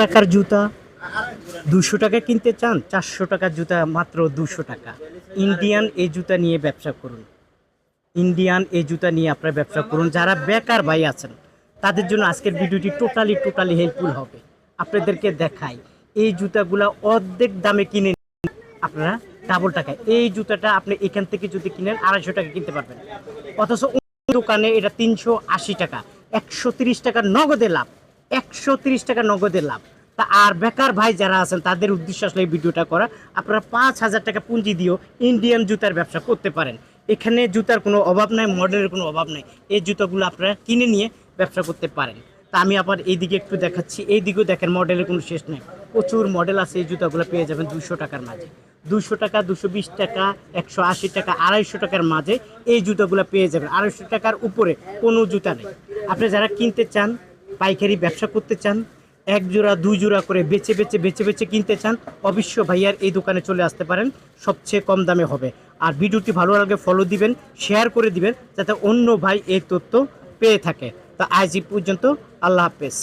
টাকার জুতা। দুশো টাকা কিনতে চান, চারশো টাকার জুতা মাত্র দুশো টাকা। ইন্ডিয়ান এই জুতা নিয়ে ব্যবসা করুন। ইন্ডিয়ান এই জুতা নিয়ে আপনারা ব্যবসা করুন। যারা বেকার ভাই আছেন, তাদের জন্য আজকের ভিডিওটি টোটালি টোটালি হেল্পফুল হবে। আপনাদেরকে দেখাই, এই জুতাগুলা অর্ধেক দামে কিনে আপনারা ডাবল টাকায়। এই জুতাটা আপনি এখান থেকে যদি কিনেন, আড়াইশো টাকা কিনতে পারবেন। অথচ দোকানে এটা তিনশো আশি টাকা। একশো তিরিশ টাকা নগদে লাভ। একশো তিরিশ টাকা নগদের লাভ। তা আর বেকার ভাই যারা আছেন, তাদের উদ্দেশ্য আসলে এই ভিডিওটা করা। আপনারা পাঁচ হাজার টাকা পুঁজি দিয়েও ইন্ডিয়ান জুতার ব্যবসা করতে পারেন। এখানে জুতার কোনো অভাব নাই মডেলের কোনো অভাব নাই। এই জুতোগুলো আপনারা কিনে নিয়ে ব্যবসা করতে পারেন। তা আমি আবার এইদিকে একটু দেখাচ্ছি। এইদিকেও দেখেন মডেলের কোনো শেষ নেই। প্রচুর মডেল আছে, এই জুতাগুলো পেয়ে যাবেন দুশো টাকার মাঝে। দুশো টাকা দুশো বিশ টাকা, একশো আশি টাকা, আড়াইশো টাকার মাঝে এই জুতাগুলো পেয়ে যাবেন। আড়াইশো টাকার উপরে কোনো জুতা নেই। আপনি যারা কিনতে চান পাইকারি ব্যবসা করতে চান, এক জোড়া, দুই জোড়া করে বেছে বেছে বেছে বেছে কিনতে চান, অবশ্য ভাইয়ার এই দোকানে চলে আসতে পারেন, সবচেয়ে কম দামে হবে। আর ভিডিওটি ভালো লাগে ফলো দিবেন শেয়ার করে দিবেন, যাতে অন্য ভাই এই তথ্য পেয়ে থাকে। তা আজ পর্যন্ত, আল্লাহ হাফেজ।